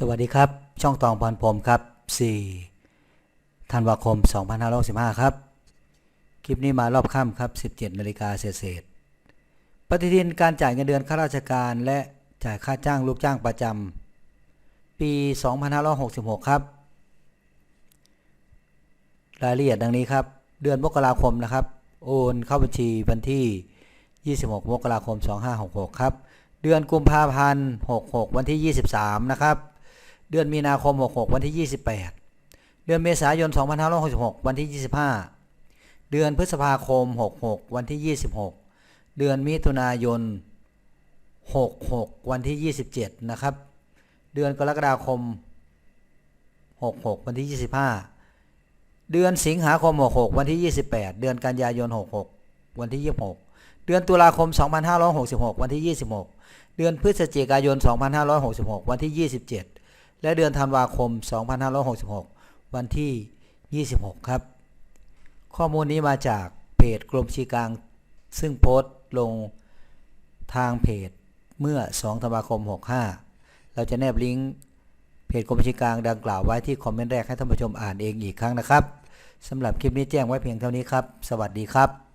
สวัสดีครับ ช่องตองพรพรหมครับ 4 ธันวาคม 2565 ครับ คลิปนี้มารอบค่ำครับ 17นาฬิกาเศษปฏิทินการจ่ายเงินเดือนข้าราชการ และจ่ายค่าจ้างลูกจ้างประจำปี 2566 ครับ รายละเอียดดังนี้ครับ เดือนมกราคมนะครับ โอนเข้าบัญชีวันที่ 26 มกราคม 2566 ครับ เดือนกุมภาพันธ์ 66 วันที่ 23 นะครับ เดือนมีนาคม 66 วันที่ 28 เดือนเมษายน 2566 วันที่ 25 เดือนพฤษภาคม 66 วันที่ 26 เดือนมิถุนายน 66 วันที่ 27 นะครับ เดือนกรกฎาคม 66 วันที่ 25 เดือนสิงหาคม 66 วันที่ 28 เดือนกันยายน 66 วันที่ 26 เดือนตุลาคม 2566 วันที่ 26 เดือนพฤศจิกายน 2566 วันที่ 27 และเดือนธันวาคม 2566 วันที่ 26 ครับ ข้อมูลนี้มาจากเพจกรมชีกลาง ซึ่งโพสต์ลงทางเพจเมื่อ 2 ธันวาคม 65 เราจะแนบลิงก์เพจกรมชีกลางดังกล่าวไว้ที่คอมเมนต์แรกให้ท่านผู้ชมอ่านเองอีกครั้งนะครับสำหรับคลิปนี้แจ้งไว้เพียงเท่านี้ครับ สวัสดีครับ